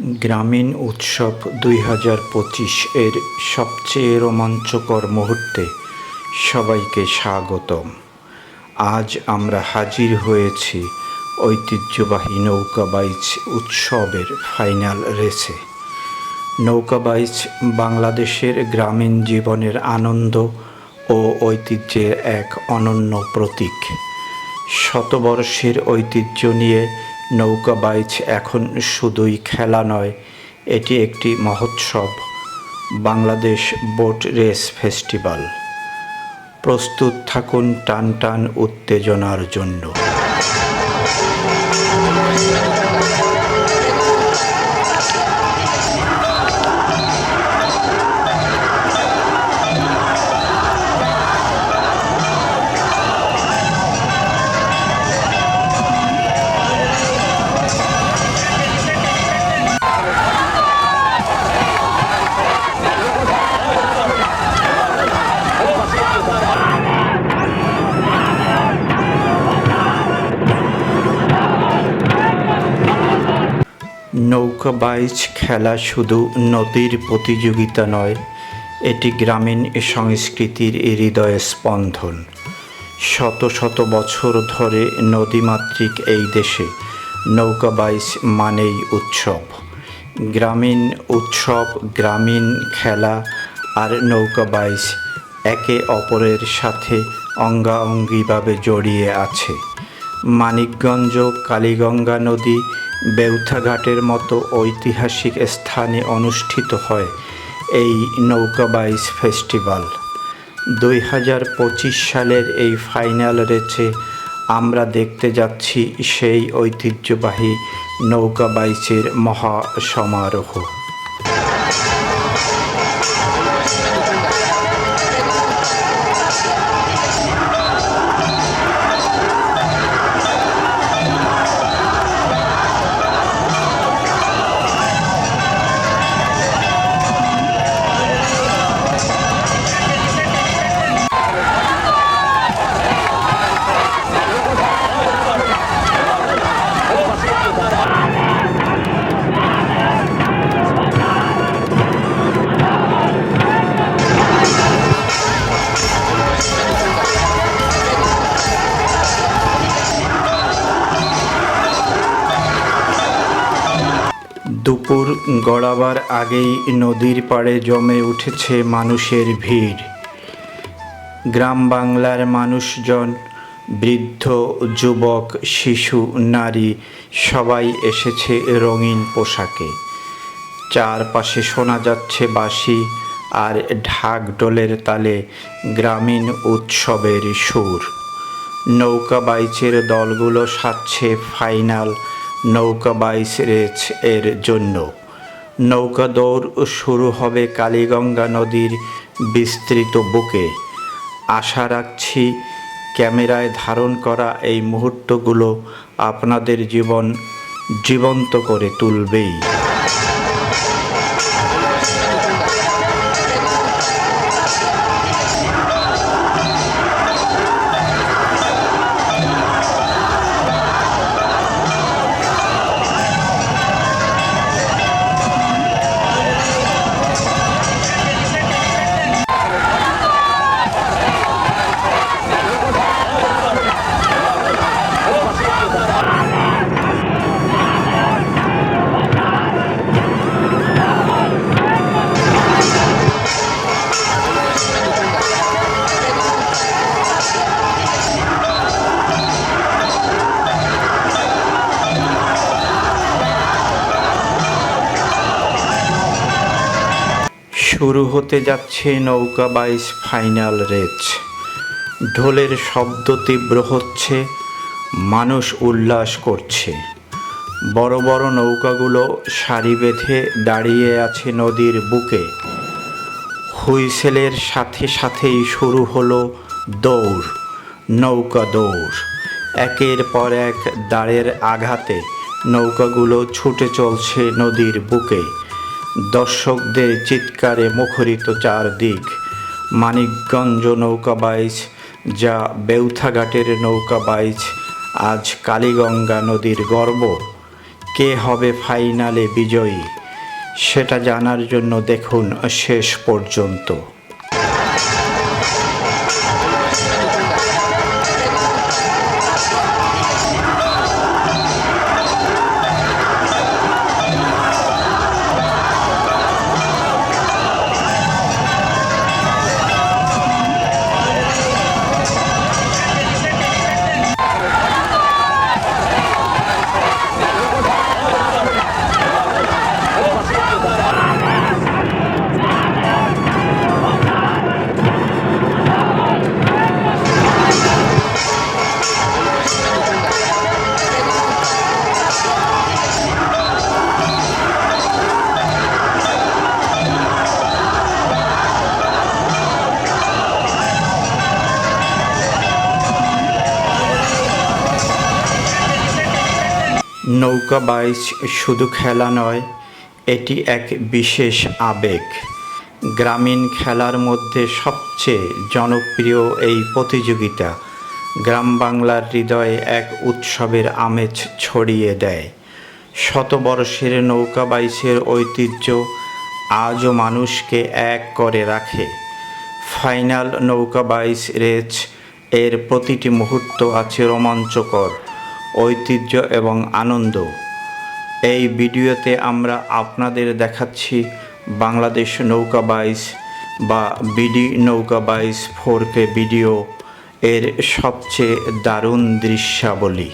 গ্রামীণ উৎসব দুই হাজার পঁচিশ এর সবচেয়ে রোমাঞ্চকর মুহূর্তে সবাইকে স্বাগতম। আজ আমরা হাজির হয়েছি ঐতিহ্যবাহী নৌকা বাইচ উৎসবের ফাইনাল রেসে। নৌকা বাইচ বাংলাদেশের গ্রামীণ জীবনের আনন্দ ও ঐতিহ্যের এক অনন্য প্রতীক। শতবর্ষের ঐতিহ্য নিয়ে নৌকা বাইচ এখন শুধুই খেলা নয়, এটি একটি মহোৎসব, বাংলাদেশ বোট রেস ফেস্টিভ্যাল প্রস্তুত থাকুন টান টান উত্তেজনার জন্য। নৌকা বাইচ খেলা শুধু নদীর প্রতিযোগিতা নয়, এটি গ্রামীণ সংস্কৃতির হৃদয় স্পন্দন। শত শত বছর ধরে নদীমাতৃক এই দেশে নৌকা বাইচ মানেই উৎসব। গ্রামীণ উৎসব, গ্রামীণ খেলা আর নৌকা বাইচ একে অপরের সাথে অঙ্গাঅঙ্গিভাবে জড়িয়ে আছে। মানিকগঞ্জ কালীগঙ্গা নদী বেউথাঘাটের মতো ঐতিহাসিক স্থানে অনুষ্ঠিত হয় এই নৌকাবাইস ফেস্টিভ্যাল দুই হাজার পঁচিশ সালের এই ফাইনাল রেচে আমরা দেখতে যাচ্ছি সেই ঐতিহ্যবাহী মহাসমারোহ মহা সমারোহ। দুপুর গড়াবার আগেই নদীর পাড়ে জমে উঠেছে মানুষের ভিড়। গ্রাম বাংলার মানুষজন, বৃদ্ধ, যুবক, শিশু, নারী, সবাই এসেছে রঙিন পোশাকে। চারপাশে শোনা যাচ্ছে বাঁশি আর ঢাক ডোলের তালে গ্রামীণ উৎসবের সুর। নৌকা বাইচের দলগুলো সাজছে ফাইনাল নৌকা বাইশ রেচ এর জন্য। নৌকা দৌড় শুরু হবে কালীগঙ্গা নদীর বিস্তৃত বুকে। আশা রাখছি ক্যামেরায় ধারণ করা এই মুহূর্তগুলো আপনাদের জীবন জীবন্ত করে তুলবেই। শুরু হতে যাচ্ছে নৌকা বাইচ ফাইনাল রেচ। ঢোলের শব্দ তীব্র হচ্ছে, মানুষ উল্লাস করছে। বড় বড় নৌকাগুলো সারি বেঁধে দাঁড়িয়ে আছে নদীর বুকে। হুইসেলের সাথে সাথেই শুরু হলো দৌড়, নৌকা দৌড়। একের পর এক দাঁড়ের আঘাতে নৌকাগুলো ছুটে চলছে নদীর বুকে। দর্শকদের চিৎকারে মুখরিত চারদিক। মানিকগঞ্জ নৌকা বাইচ, যা বেউথাঘাটের নৌকা বাইচ। আজ কালীগঙ্গা নদীর গর্ব। কে হবে ফাইনালে বিজয়ী? সেটা জানার জন্য দেখুন শেষ পর্যন্ত। নৌকা বাইচ শুধু খেলা নয়, এটি এক বিশেষ আবেগ। গ্রামীণ খেলার মধ্যে সবচেয়ে জনপ্রিয় এই প্রতিযোগিতা গ্রাম বাংলার হৃদয়ে এক উৎসবের আমেজ ছড়িয়ে দেয়। শতবর্ষের নৌকা বাইচের ঐতিহ্য আজও মানুষকে এক করে রাখে। ফাইনাল নৌকা বাইচ রেচ এর প্রতিটি মুহূর্ত আছে রোমাঞ্চকর। ঐতিহ্য এবং আনন্দ। এই ভিডিওতে আমরা আপনাদের দেখাচ্ছি বাংলাদেশ নৌকা বাইস বা বিডি নৌকা বাইস ফোর কে ভিডিও। এর সবচেয়ে দারুণ দৃশ্যাবলী।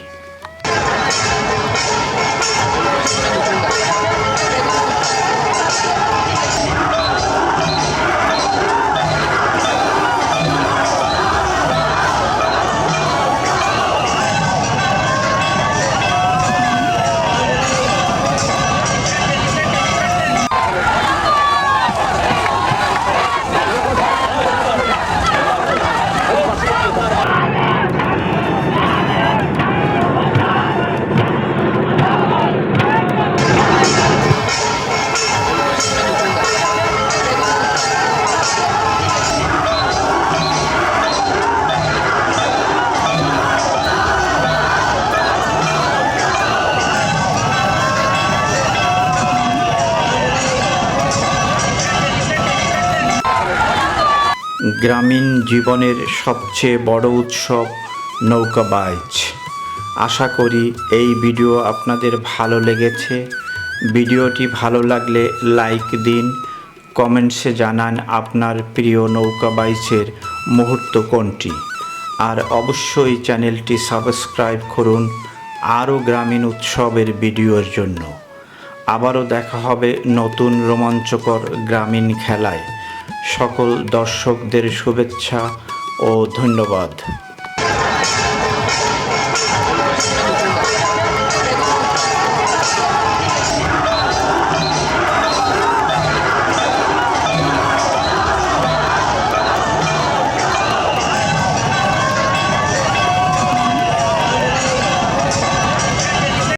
গ্রামীণ জীবনের সবচেয়ে বড় উৎসব নৌকা বাইচ। আশা করি এই ভিডিও আপনাদের ভালো লেগেছে। ভিডিওটি ভালো লাগলে লাইক দিন, কমেন্টসে জানান আপনার প্রিয় নৌকা বাইচের মুহূর্ত কোনটি। আর অবশ্যই চ্যানেলটি সাবস্ক্রাইব করুন আরও গ্রামীণ উৎসবের ভিডিওর জন্য। আবারও দেখা হবে নতুন রোমাঞ্চকর গ্রামীণ খেলায়। সকল দর্শকদের শুভেচ্ছা ও ধন্যবাদ।